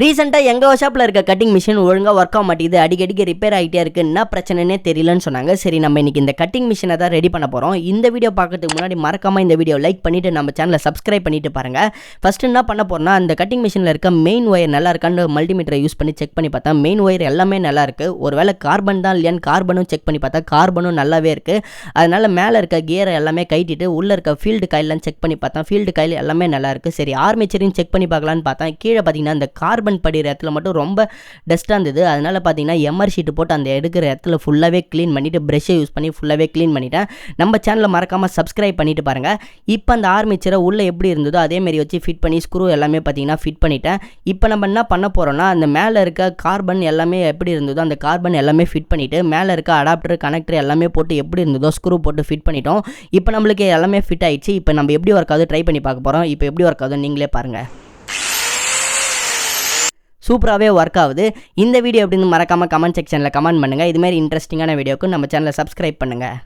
ரீசெண்டாக எங்கள் ஷாப்பில் இருக்க கட்டிங் மிஷின் ஒழுங்காக ஒர்க் ஆக மாட்டேங்குது அடிக்கடிக்கு ரிப்பேர் ஆகிட்டே இருக்குது என்ன பிரச்சனைனே தெரியலன்னு சொன்னாங்க. சரி நம்ம இன்னைக்கு இந்த கட்டிங் மிஷினை தான் ரெடி பண்ண போகிறோம் இந்த வீடியோ பார்க்கறதுக்கு முன்னாடி மறக்காமல் இந்த வீடியோ லைக் பண்ணிவிட்டு நம்ம சேனலை சப்ஸ்கிரைப் பண்ணிட்டு பாருங்க. ஃபஸ்ட்டு என்ன பண்ண போகிறோம்னா அந்த கட்டிங் மிஷினில் இருக்க மெயின் ஒயர் நல்லா இருக்கான்னு மல்டிமீட்டரை யூஸ் பண்ணி செக் பண்ணி பார்த்தா மெயின் ஒயர் எல்லாமே நல்லா இருக்குது ஒருவேளை கார்பன் தான் இல்லையான்னு கார்பனும் செக் பண்ணி பார்த்தா கார்பனும் நல்லாவே இருக்குது அதனால் மேலே இருக்க கியரை எல்லாமே கைட்டிட்டு உள்ளே இருக்க ஃபீல்டு காயிலாம் செக் பண்ணி பார்த்தா ஃபீல்டு காயில் எல்லாமே நல்லா இருக்குது சரி ஆர்மேச்சரையும் செக் பண்ணி பார்க்கலான்னு பார்த்தா கீழே பார்த்தீங்கன்னா அந்த கார்பன் படிக்கிற இடத்துல மட்டும் ரொம்ப டஸ்ட்டாக இருந்தது. அதனால் பார்த்தீங்கன்னா எம்ஆர் ஷீட்டு போட்டு அந்த எடுக்கிற இடத்துல ஃபுல்லாகவே க்ளீன் பண்ணிவிட்டு ப்ரெஷ்ஷை யூஸ் பண்ணி ஃபுல்லாகவே க்ளீன் பண்ணிட்டேன். நம்ம சேனலை மறக்காமல் சப்ஸ்கிரைப் பண்ணிட்டு பாருங்கள் இப்போ அந்த ஆர்மிச்சரை உள்ளே எப்படி இருந்ததோ அதேமாரி வச்சு ஃபிட் பண்ணி ஸ்க்ரூ எல்லாமே பார்த்தீங்கன்னா ஃபிட் பண்ணிட்டேன். இப்போ நம்ம என்ன பண்ண போகிறோம்னா அந்த மேலே இருக்க கார்பன் எல்லாமே எப்படி இருந்ததோ அந்த கார்பன் எல்லாமே ஃபிட் பண்ணிவிட்டு மேலே இருக்க அடாப்டர் கனெக்டர் எல்லாமே போட்டு எப்படி இருந்ததோ ஸ்க்ரூ போட்டு ஃபிட் பண்ணிட்டோம். இப்போ நம்மளுக்கு எல்லாமே ஃபிட் ஆயிடுச்சு. இப்போ நம்ம எப்படி ஒர்க் ஆகுது ட்ரை பண்ணி பார்க்க போகிறோம் இப்போ எப்படி ஒர்க் ஆகுது நீங்களே பாருங்கள் சூப்பராகவே ஒர்க் ஆகுது. இந்த வீடியோ அப்படின்னு மறக்காமல் கமெண்ட் செக்ஷனில் கமெண்ட் பண்ணுங்கள் இதுமாரி இன்ட்ரெஸ்டிங்கான வீடியோக்கு நம்ம சேனலை சப்ஸ்கிரைப் பண்ணுங்கள்